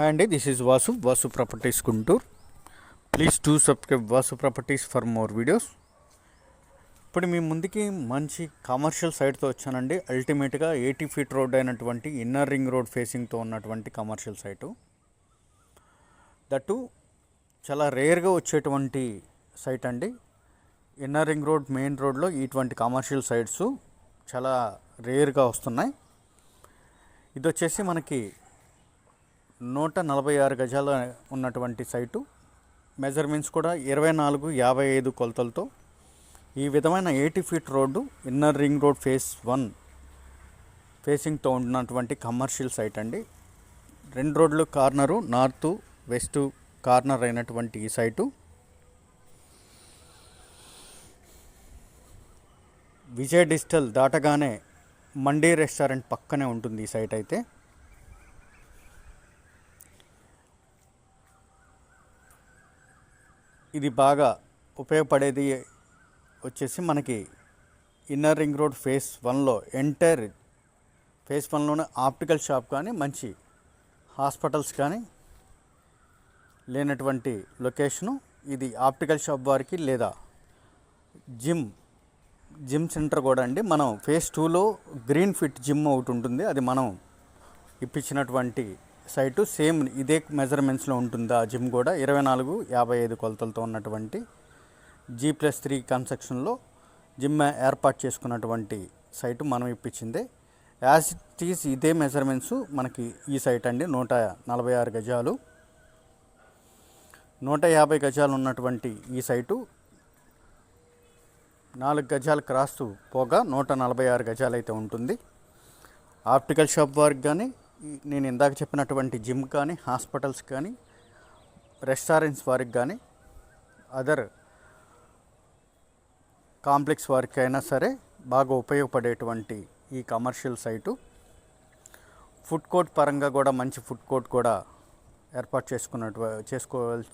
Hi అండి this is Vasu Vasu properties Guntur please to subscribe Vasu properties for more videos ఇప్పుడు మీ ముందుకి మంచి కమర్షియల్ సైట్తో వచ్చానండి. అల్టిమేట్గా ఎయిటీ ఫీట్ రోడ్ అయినటువంటి ఇన్నర్ రింగ్ రోడ్ ఫేసింగ్తో ఉన్నటువంటి కమర్షియల్ సైటు దట్టు చాలా రేర్గా వచ్చేటువంటి సైట్ అండి. ఇన్నర్ రింగ్ రోడ్ మెయిన్ రోడ్లో ఇటువంటి కమర్షియల్ సైట్స్ చాలా రేర్గా వస్తున్నాయి. ఇది వచ్చేసి మనకి నూట నలభై ఆరు గజాల ఉన్నటువంటి సైటు. మెజర్మెంట్స్ కూడా ఇరవై నాలుగు యాభై ఐదు కొలతలతో. ఈ విధమైన eighty feet road inner ring road phase one ఫేసింగ్తో ఉన్నటువంటి కమర్షియల్ సైట్ అండి. రెండు రోడ్లు కార్నరు నార్త్ వెస్ట్ కార్నర్ అయినటువంటి ఈ సైటు. విజయ్ డిజిటల్ దాటగానే మండీ రెస్టారెంట్ పక్కనే ఉంటుంది ఈ సైట్ అయితే. ఇది బాగా ఉపయోగపడేది వచ్చేసి మనకి ఇన్నర్ రింగ్ రోడ్ ఫేస్ వన్లో ఎంటైర్ ఫేస్ వన్లోనే ఆప్టికల్ షాప్ కానీ మంచి హాస్పిటల్స్ కానీ లేనటువంటి లొకేషను ఇది ఆప్టికల్ షాప్ వారికి లేదా జిమ్ జిమ్ సెంటర్ కూడా అండి. మనం ఫేస్ టూలో గ్రీన్ ఫిట్ జిమ్ ఒకటి ఉంటుంది. అది మనం ఇప్పించినటువంటి సైటు సేమ్ ఇదే మెజర్మెంట్స్లో ఉంటుంది ఆ జిమ్ కూడా? ఇరవై నాలుగు యాభై ఐదు కొలతలతో ఉన్నటువంటి జీ ప్లస్ త్రీ కన్స్ట్రక్షన్లో జిమ్ ఏర్పాటు చేసుకున్నటువంటి సైటు మనం ఇప్పించిందే. యాజ్ ఇట్ ఇదే మెజర్మెంట్స్ మనకి ఈ సైట్ అండి. నూట నలభై ఆరు గజాలు. నూట యాభై గజాలు ఉన్నటువంటి ఈ సైటు నాలుగు గజాలు క్రాస్ పోగా నూట నలభై ఆరు గజాలు అయితే ఉంటుంది. ఆప్టికల్ షాప్ వారికి కానీ నేను ఇందాక చెప్పినటువంటి జిమ్ కానీ హాస్పిటల్స్ కానీ రెస్టారెంట్స్ వారికి కానీ అదర్ కాంప్లెక్స్ వారికి అయినా సరే బాగా ఉపయోగపడేటువంటి ఈ కమర్షియల్ సైటు. ఫుడ్ కోర్ట్ పరంగా కూడా మంచి ఫుడ్ కోర్ట్ కూడా ఏర్పాటు చేసుకున్నట్టు చేసుకోవాల్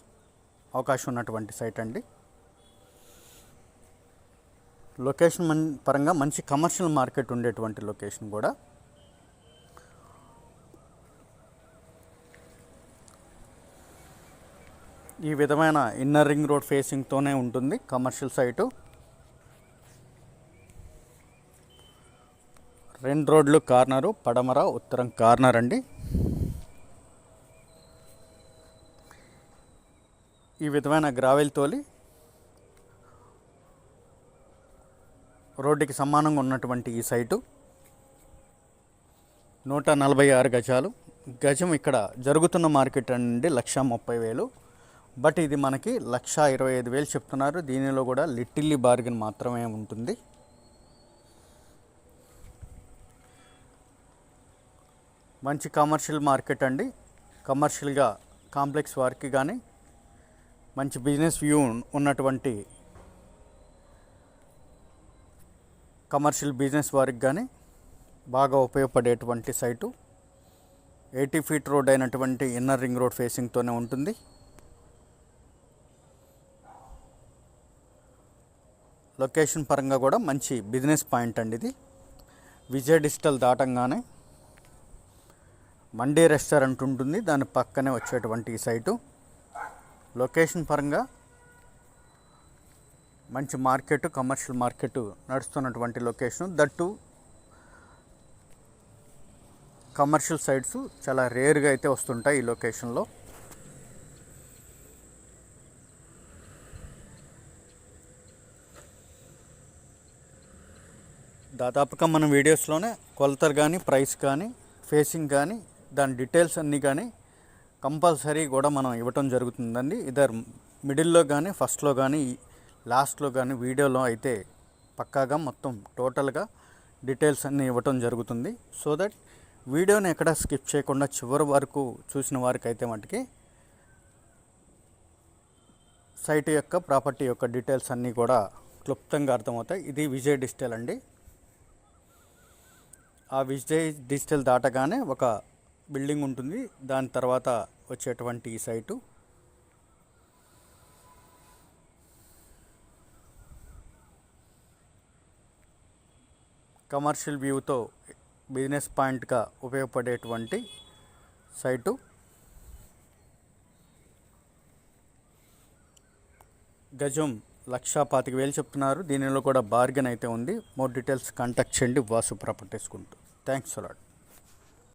అవకాశం ఉన్నటువంటి సైట్ అండి. లొకేషన్ మన్ పరంగా మంచి కమర్షియల్ మార్కెట్ ఉండేటువంటి లొకేషన్ కూడా. ఈ విధమైన ఇన్నర్ రింగ్ రోడ్ ఫేసింగ్తోనే ఉంటుంది కమర్షియల్ సైటు. రెండు రోడ్లు కార్నరు పడమర ఉత్తరం కార్నర్ అండి. ఈ విధమైన గ్రావెల్ తోలి రోడ్డుకి సమానంగా ఉన్నటువంటి ఈ సైటు. నూట నలభై ఆరు గజాలు. గజం ఇక్కడ జరుగుతున్న మార్కెట్ అండి లక్ష ముప్పై వేలు. బట్ ఇది మనకి లక్ష ఇరవై ఐదు వేలు చెప్తున్నారు. దీనిలో కూడా లిటిల్లీ బార్గెన్ మాత్రమే ఉంటుంది. మంచి కమర్షియల్ మార్కెట్ అండి. కమర్షియల్గా కాంప్లెక్స్ వారికి కానీ మంచి బిజినెస్ వ్యూ ఉన్నటువంటి కమర్షియల్ బిజినెస్ వారికి కానీ బాగా ఉపయోగపడేటువంటి సైటు. ఎయిటీ ఫీట్ రోడ్ అయినటువంటి ఇన్నర్ రింగ్ రోడ్ ఫేసింగ్తోనే ఉంటుంది. లొకేషన్ పరంగా కూడా మంచి బిజినెస్ పాయింట్ అండి ఇది. విజయ్ డిజిటల్ దాటంగానే మండే రెస్టారెంట్ ఉంటుంది. దాని పక్కనే వచ్చేటువంటి ఈ సైటు. లొకేషన్ పరంగా మంచి మార్కెట్ కమర్షియల్ మార్కెట్ నడుస్తున్నటువంటి లొకేషన్. దట్టు కమర్షియల్ సైట్స్ చాలా రేర్గా అయితే వస్తుంటాయి ఈ లొకేషన్లో. దాదాపుగా మన వీడియోస్లోనే కొలతలు కానీ ప్రైస్ కానీ ఫేసింగ్ కానీ దాని డీటెయిల్స్ అన్నీ కానీ కంపల్సరీ కూడా మనం ఇవ్వటం జరుగుతుందండి. ఇదర్ మిడిల్లో కానీ ఫస్ట్లో కానీ లాస్ట్లో కానీ వీడియోలో అయితే పక్కాగా మొత్తం టోటల్గా డీటెయిల్స్ అన్నీ ఇవ్వటం జరుగుతుంది. సో దట్ వీడియోని ఎక్కడ స్కిప్ చేయకుండా చివరి వరకు చూసిన వారికి అయితే మటుకి సైట్ యొక్క ప్రాపర్టీ యొక్క డీటెయిల్స్ అన్నీ కూడా క్లుప్తంగా అర్థమవుతాయి. ఇది విజయ్ డిజిటల్ అండి. ఆ విజయ్ డిజిటల్ దాటగానే ఒక బిల్డింగ్ ఉంటుంది. దాని తర్వాత వచ్చేటువంటి ఈ సైటు. కమర్షియల్ వ్యూతో బిజినెస్ పాయింట్గా ఉపయోగపడేటువంటి సైటు. గజం లక్షా పాతిక వేలు చెప్తున్నారు. దీనిలో కూడా బార్గెన్ అయితే ఉంది. మోర్ డీటెయిల్స్ కాంటాక్ట్ చేయండి. Vasu properties Guntur thanks a lot.